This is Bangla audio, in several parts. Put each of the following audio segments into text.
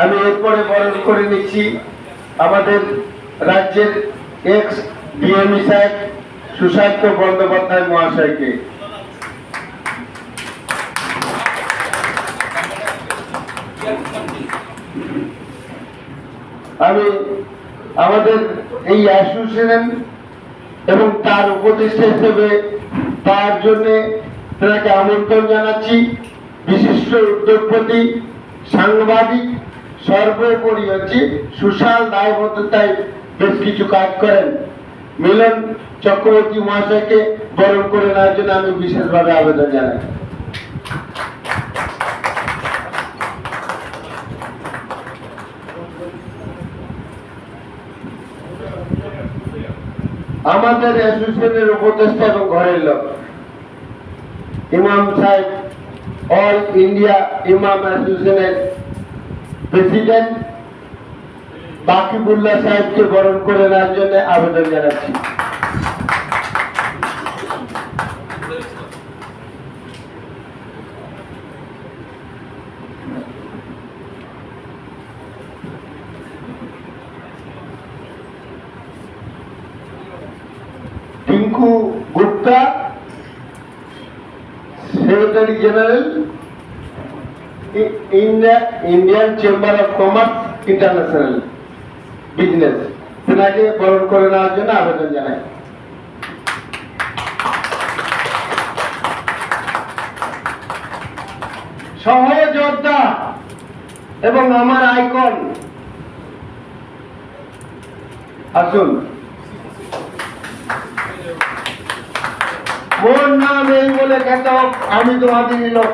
আমি এরপরে বরণ করে নিচ্ছি আমাদের রাজ্যের এক্স ডিএমই সাহেব সুশান্ত বন্দ্যোপাধ্যায় মহাশয়কে। আমি আমাদের এই অ্যাসোসিয়েশন এবং তার উপদেষ্টা হিসেবে তার জন্য তাকে আমন্ত্রণ জানাচ্ছি। বিশিষ্ট উদ্যোগপতি, সাংবাদিক সর্বোপরি হচ্ছে সুশাল দায়বদ্ধতায় বেশ কিছু কাজ করেন। মিলন চক্রবর্তী মহাশয়কে বরণ করে নেওয়ার জন্য আমি বিশেষভাবে আবেদন জানাই। আমাদের অ্যাসোসিয়েশনের উপদেষ্টা এবং ঘরের লোক, ইমাম সাহেব, অল ইন্ডিয়া ইমাম অ্যাসোসিয়েশনের প্রেসিডেন্ট বাকিবুল্লাহ সাহেবকে বরণ করে নেওয়ার জন্য আবেদন জানাচ্ছি। Tinku Gupta secretary general India Indian chamber of commerce international business তেনাকে বরণ করে নেওয়ার জন্য আবেদন জানাই। সহযোদ্ধা এবং আমার আইকন। আসুন। মোর নাম এই বলে খ্যাত, আমি তোমাদের লোক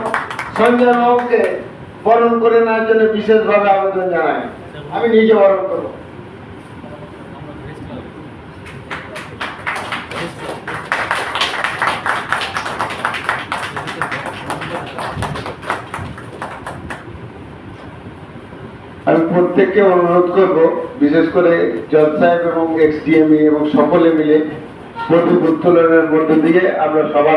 সঞ্জয় বাবুকে বরণ করে নেওয়ার জন্য বিশেষভাবে আবেদন জানাই। আমি নিজে বরণ করব। আমি প্রত্যেককে অনুরোধ করব, বিশেষ করে জজ সাহেব এবং এক্সডিএমই এবং সকলে মিলে প্রদীপ উত্তোলনের মধ্য দিয়ে আমরা সবার